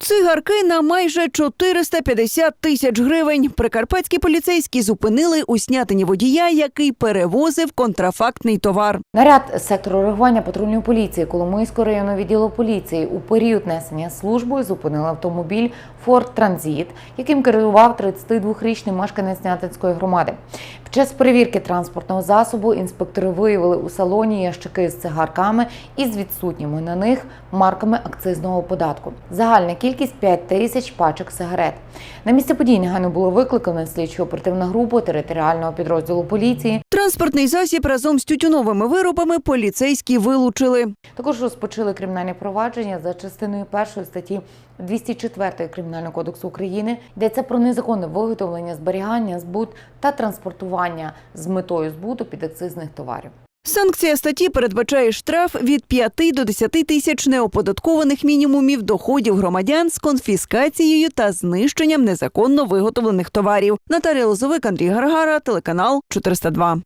Цигарки на майже 450 тисяч гривень. Прикарпатські поліцейські зупинили у снятині водія, який перевозив контрафактний товар. Наряд сектору реагування патрульної поліції Коломийського районного відділу поліції у період несення служби зупинив автомобіль Ford Transit, яким керував 32-річний мешканець Снятинської громади. Час перевірки транспортного засобу інспектори виявили у салоні ящики з цигарками із відсутніми на них марками акцизного податку. Загальна кількість 5 тисяч пачок сигарет. На місце подій негайно було викликано слідчо оперативна група територіального підрозділу поліції. Транспортний засіб разом з тютюновими виробами поліцейські вилучили. Також розпочали кримінальне провадження за частиною першої статті 204 Кримінального кодексу України. Йдеться про незаконне виготовлення, зберігання, збут та транспортування з метою збуту підакцизних товарів. Санкція статті передбачає штраф від 5 до 10 тисяч неоподаткованих мінімумів доходів громадян з конфіскацією та знищенням незаконно виготовлених товарів. Наталія Лозовик, Андрій Гаргара, телеканал 402.